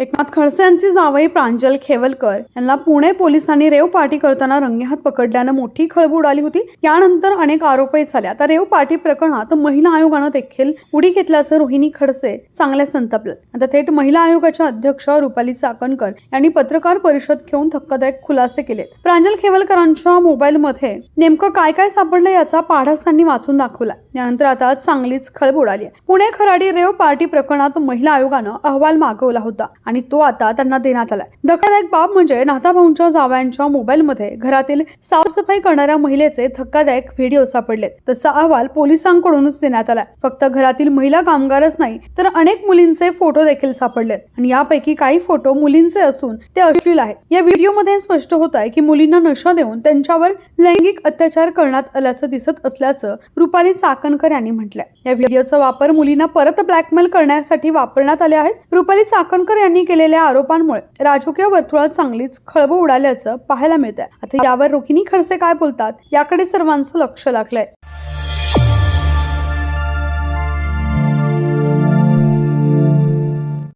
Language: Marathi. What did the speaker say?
एकनाथ खडसे यांचे जावई प्रांजल खेवलकर यांना पुणे पोलिसांनी रेव पार्टी करताना रंगेहात पकडल्यानं मोठी खळबळ आली होती. यानंतर अनेक आरोपही झाले आता रेव पार्टी प्रकरणात महिला आयोगानं देखील उडी घेतल्याचं रोहिणी खडसे चांगल्या संतपल्या आता थेट महिला आयोगाच्या अध्यक्ष रुपाली चाकणकर यांनी पत्रकार परिषद घेऊन धक्कादायक खुलासे केले. प्रांजल खेवलकरांच्या मोबाईलमध्ये नेमकं काय काय सापडलं याचा पाढास त्यांनी वाचून दाखवला. यानंतर आता चांगलीच खळबळ आली पुणे खराडी रेव पार्टी प्रकरणात महिला आयोगानं अहवाल मागवला होता. आणि तो आता त्यांना देण्यात आलाय. धक्कादायक बाब म्हणजे नाथाभाऊंच्या जावयांच्या मोबाईलमध्ये घरातील साफसफाई करणाऱ्या महिलेचे धक्कादायक व्हिडिओ सापडले तसा अहवाल पोलिसांकडूनच देण्यात आलाय. फक्त घरातील महिला कामगारच नाही तर अनेक मुलींचे फोटो देखील सापडले आणि यापैकी काही फोटो मुलींचे असून ते अश्लील आहेत. या व्हिडिओमध्ये स्पष्ट होत आहे की मुलींना नशा देऊन त्यांच्यावर लैंगिक अत्याचार करण्यात आल्याचं दिसत असल्याचं रुपाली चाकणकर यांनी म्हटलंय. या व्हिडिओचा वापर मुलींना परत ब्लॅकमेल करण्यासाठी वापरण्यात आले आहेत. रुपाली चाकणकर यांनी यांनी केलेल्या आरोपांमुळे राजकीय वर्तुळात चांगलीच खळबळ उडाल्याचं पाहायला मिळत आहे आता यावर रोहिणी खडसे काय बोलतात याकडे सर्वांचं लक्ष लागलंय.